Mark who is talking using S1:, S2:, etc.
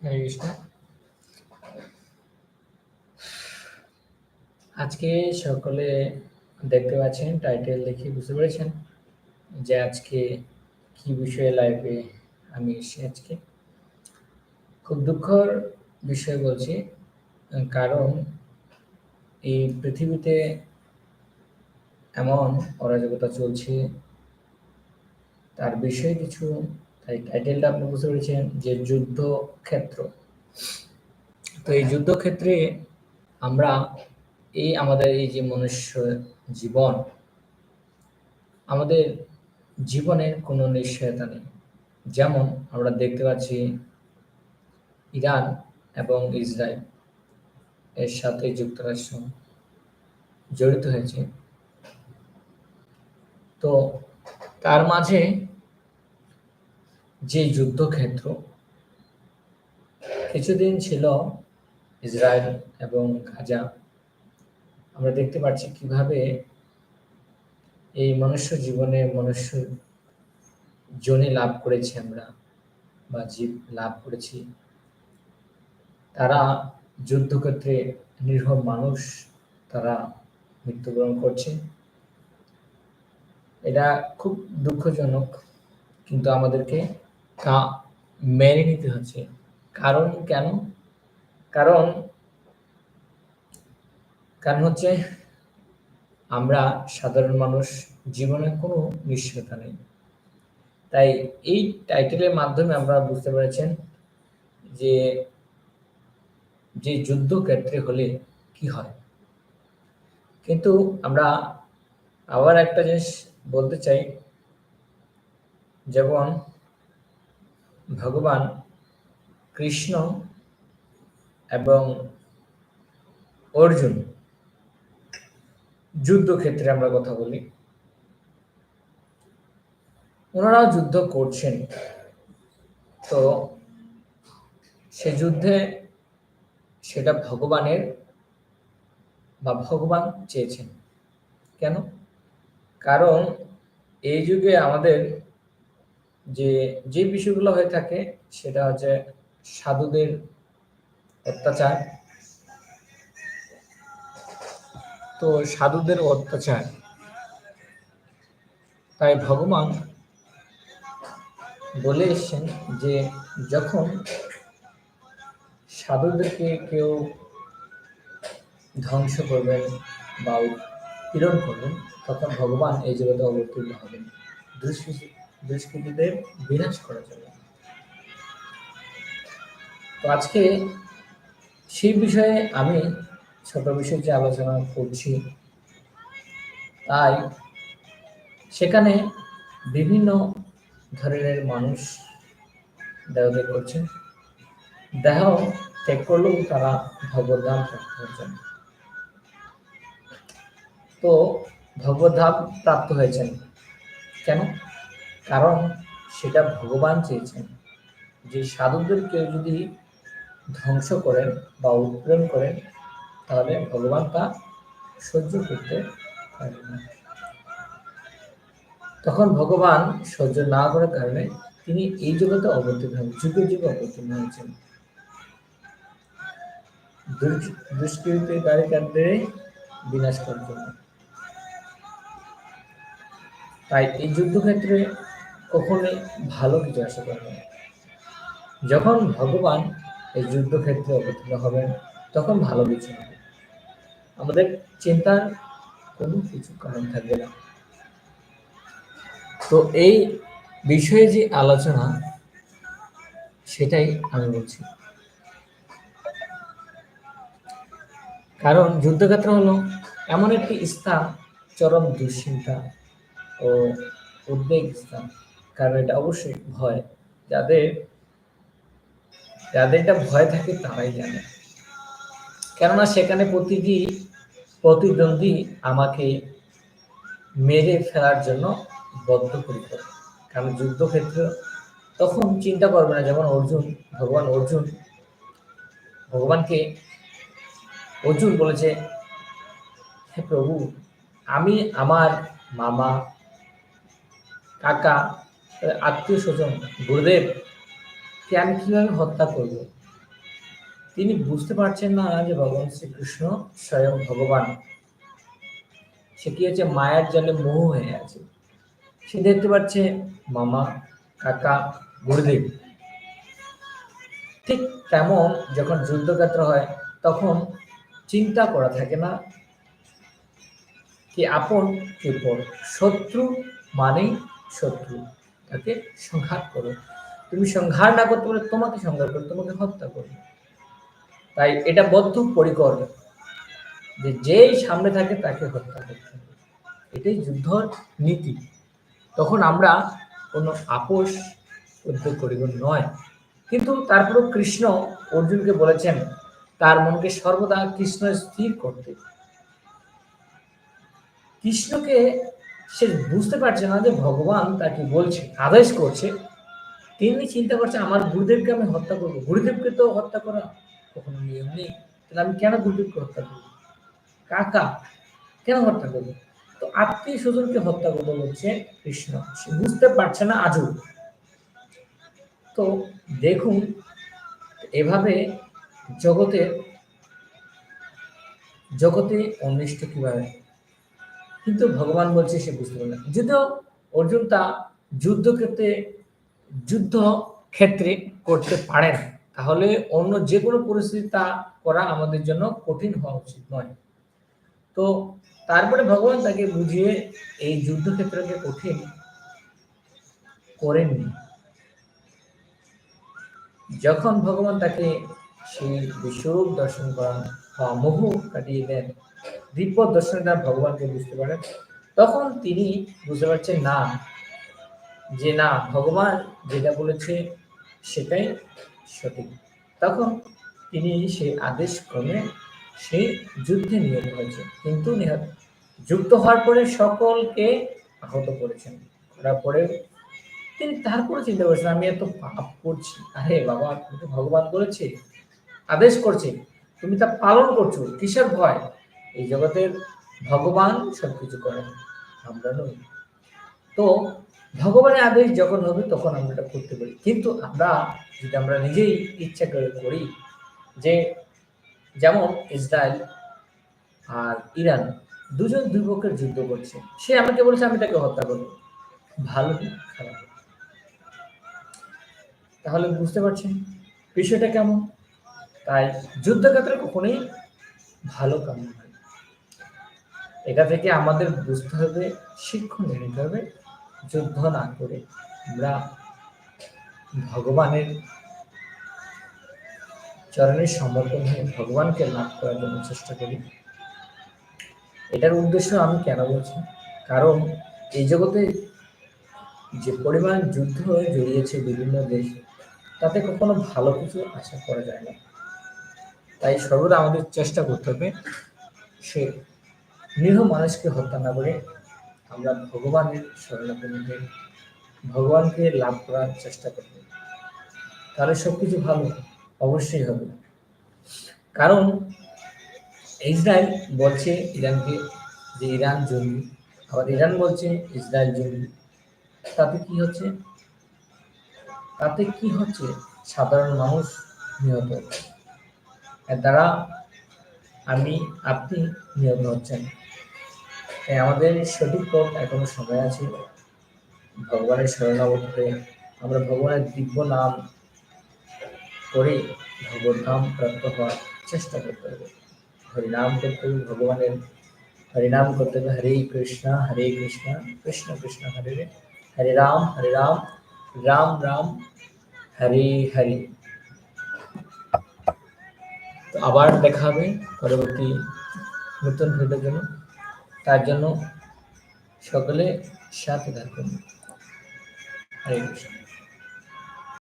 S1: হরে কৃষ্ণ আজকে সকলে দেখতে পাচ্ছেন টাইটেল দেখে বুঝতে পেরেছেন যে আজকে কি বিষয়ে লাইভে আমি এসে আজকে। খুব দুঃখর বিষয় বলছি, কারণ এই পৃথিবীতে এমন অরাজকতা চলছে, তার বিষয়ে কিছু তাই টাইটেলটা আপনি বুঝতে পেরেছেন যে যুদ্ধ ক্ষেত্র তো এই যুদ্ধক্ষেত্রে আমরা এই আমাদের এই যে মনুষ্য জীবন, আমাদের জীবনের কোনো নিশ্চয়তা নেই। যেমন আমরা দেখতে পাচ্ছি ইরান এবং ইসরায়েল এর সাথে যুক্তরাষ্ট্র জড়িত হয়েছে। তো তার মাঝে যে যুদ্ধক্ষেত্র কিছুদিন ছিল ইসরায়েল এবং গাজা, আমরা দেখতে পাচ্ছি কীভাবে এই মনুষ্য জীবনে মনুষ্য জনে লাভ করেছি আমরা বা জীব লাভ করেছি। তারা যুদ্ধক্ষেত্রে নির্ভর মানুষ, তারা মৃত্যুবরণ করছে। এটা খুব দুঃখজনক, কিন্তু আমাদেরকে তা মেনে নিতে হচ্ছে। কারণ কেন? কারণ কারণ হচ্ছে আমরা সাধারণ মানুষ, জীবনে কোনো নিশ্চয়তা নেই। তাই এই টাইটেলের মাধ্যমে আমরা বুঝতে পেরেছেন যে যে যুদ্ধক্ষেত্রে হলে কি হয়। কিন্তু আমরা আবার একটা জিনিস বলতে চাই যেমন ভগবান কৃষ্ণ এবং অর্জুন যুদ্ধক্ষেত্রে আমরা কথা বলি। ওনারাও যুদ্ধ করছেন। তো সে যুদ্ধে সেটা ভগবানের বা ভগবান চেয়েছেন। কেন? কারণ এই যুগে আমাদের যে যে বিষয়গুলো হয়ে থাকে সেটা হচ্ছে সাধুদের অত্যাচার। তো সাধুদের অত্যাচার। তাই ভগবান বলে এসছেন যে, যখন সাধুদেরকে কেউ ধ্বংস করবেন বা পীড়ন করবেন, তখন ভগবান এই জগতে অবতীর্ণ হবেন। দুষ্কৃতীদের বিনাশ করার জন্য। তো আজকে সেই বিষয়ে আমি ছোট বিষয় যে আলোচনা করছি, তাই সেখানে বিভিন্ন ধরনের মানুষ দেহত্যাগ করছেন দেহ ত্যাগ করলেও তারা ভগবদ্ধাম প্রাপ্ত হয়েছেন তো ভগবদ্ধাম প্রাপ্ত হয়েছেন কেন? কারণ সেটা ভগবান চেয়েছেন। যে সাধুদের কেউ যদি ধ্বংস করেন বা উৎপ্রেরণ করেন, তাহলে ভগবান তা সহ্য করতে পারে না। তখন ভগবান সহ্য না করার কারণে তিনি এই জগতে অবতীর্ণ হন, যুগে যুগে অবতীর্ণ হয়েছেন। দুষ্কৃতিকারীদের বিনাশ করার জন্য। তাই এই যুদ্ধক্ষেত্রে কখনোই ভালো কিছু আশা করে না। যখন ভগবান এই যুদ্ধক্ষেত্রে অবতীর্ণ হবেন, তখন ভালো কিছু হবে। আমাদের চিন্তার কোনো কিছু কারণ থাকবে না। তো এই বিষয়ে যে আলোচনা, সেটাই আমি বলছি। কারণ যুদ্ধক্ষেত্র হলো এমন একটি স্থান, চরম দুশ্চিন্তা ও উদ্বেগ স্থান। কারণ এটা অবশ্যই ভয়। যাদের যাদের এটা ভয় থাকে তারাই জানে। কেননা সেখানে প্রতিটি প্রতিদ্বন্দ্বী আমাকে মেরে ফেলার জন্য বদ্ধ বদ্ধপরিকর। কারণ যুদ্ধক্ষেত্র তখন চিন্তা করবে না, যেমন অর্জুন, ভগবান অর্জুন, ভগবানকে অর্জুন বলেছে, হে প্রভু, আমি আমার মামা, কাকা আত্মীয় স্বজন, গুরুদেব, কে আমি কীভাবে হত্যা করব? তিনি বুঝতে পারছেন না যে ভগবান শ্রীকৃষ্ণ স্বয়ং ভগবান। সে কি হচ্ছে? মায়ের জলে মোহ হয়ে আছে। সে দেখতে পাচ্ছে মামা, কাকা, গুরুদেব। ঠিক তেমন যখন যুদ্ধক্ষেত্র হয়, তখন চিন্তা করা থাকে না কি আপন, কি পর শত্রু মানেই শত্রু। তাকে সংঘাত করো। তুমি সংঘাত না করতে পারলে তোমাকে সংঘাত করবে তোমাকে হত্যা করবে তাই এটা বদ্ধ পরিকর যে যেই সামনে থাকে তাকে হত্যা করতে হবে। এটাই যুদ্ধর নীতি। তখন আমরা কোনো আপোষ উদ্যোগ করিব নয়। কিন্তু তারপরেও কৃষ্ণ অর্জুনকে বলেছেন, তার মনকে সর্বদা কৃষ্ণ স্থির করতে। কৃষ্ণকে সে বুঝতে পারছে না যে ভগবান তাকে বলছে, আদেশ করছে। তিনি চিন্তা করছে, আমার গুরুদেবকে আমি হত্যা করব। গুরুদেবকে তো হত্যা করা কখনো নিয়ম নেই। তাহলে আমি কেন গুরুদেবকে হত্যা করব? কাকা কেন হত্যা করব? তো আত্মীয় স্বজনকে হত্যা করব বলছে কৃষ্ণ। সে বুঝতে পারছে না আজও। তো দেখুন, এভাবে জগতে জগতে অনিষ্ট কীভাবে? কিন্তু ভগবান বলছে সে বুঝতে পারবে না। যদিও অর্জুন তা যুদ্ধক্ষেত্রে যুদ্ধ ক্ষেত্রে করতে পারেন তাহলে অন্য যে কোনো পরিস্থিতি তা করা আমাদের জন্য কঠিন হওয়া উচিত নয়। তো তারপরে ভগবান তাকে বুঝিয়ে এই যুদ্ধক্ষেত্রকে কঠিন করেননি। যখন ভগবান তাকে সেই বিশ্বরূপ দর্শন করান বা মোহ কাটিয়ে দেন দিব্য দর্শনের দ্বারা ভগবানকে বুঝতে পারেন তখন তিনি বুঝতে পারছেন, না, যে না, ভগবান যেটা বলেছে সেটাই সঠিক। তখন তিনি সেই আদেশ ক্রমে সেই যুদ্ধে নিহত হয়েছে। কিন্তু নিহত, যুক্ত হওয়ার পরে সকলকে আহত করেছেন। করার পরে তিনি তারপরে চিন্তা করেছেন আমি এত পাপ করছি। আরে বাবা ভগবান বলেছে, আদেশ করছে, তুমি তা পালন করছ, কিসের ভয়? এই জগতের ভগবান সবকিছু করেন, আমরা নই। তো ভগবানের আদেশ যখন হবে তখন আমরা এটা করতে পারি। কিন্তু আমরা যদি আমরা নিজেই ইচ্ছা করে করি যে যেমন ইসরায়েল আর ইরান দুজন দুই পক্ষের যুদ্ধ করছে, সে আমাকে বলছে আমি তাকে হত্যা করব। ভালো খারাপ তাহলে বুঝতে পারছেন বিষয়টা কেমন? তাই যুদ্ধক্ষেত্রে কখনোই ভালো কাম হয় এটা থেকে আমাদের বুঝতে হবে, শিক্ষণ নিতে হবে, যুদ্ধ না করে আমরা ভগবানের চরণের সমর্পণ হয়ে ভগবানকে লাভ করার জন্য চেষ্টা করি। এটার উদ্দেশ্য আমি কেন বলছি? কারণ এই জগতে যে পরিমাণ যুদ্ধ জড়িয়েছে বিভিন্ন দেশ, তাতে কখনো ভালো কিছু আশা করা যায় না। তাই সর্বদা আমাদের চেষ্টা করতে হবে সে নিরীহ মানুষকে হত্যা না করে আমরা ভগবানের শরণাপন্ন হয়ে ভগবানকে লাভ করার চেষ্টা করব। তাহলে সবকিছু ভালো, অবশ্যই হবে। কারণ ইসরায়েল বলছে ইরানকে যে ইরান জঙ্গি আবার ইরান বলছে ইসরায়েল জঙ্গি তাতে কি হচ্ছে? তাতে কি হচ্ছে? সাধারণ মানুষ নিহত এর দ্বারা আমি আপনি নিহত হচ্ছেন। তাই আমাদের সঠিক পথ এখনও সময় আছে। ভগবানের হয়ে আমরা ভগবানের দিব্য নাম করে ভগবত নাম প্রাপ্ত হওয়ার চেষ্টা করতে হবে। হরিনাম করতে হবে ভগবানের, হরিনাম করতে হবে হরে কৃষ্ণ হরে কৃষ্ণ কৃষ্ণ কৃষ্ণ হরে হরে রাম হরে রাম রাম রাম, হরে হরে। আবার দেখা হবে পরবর্তী নতুন ভিডিওর জন্য। তার জন্য সকলে সাথে থাকুন। হরে কৃষ্ণ।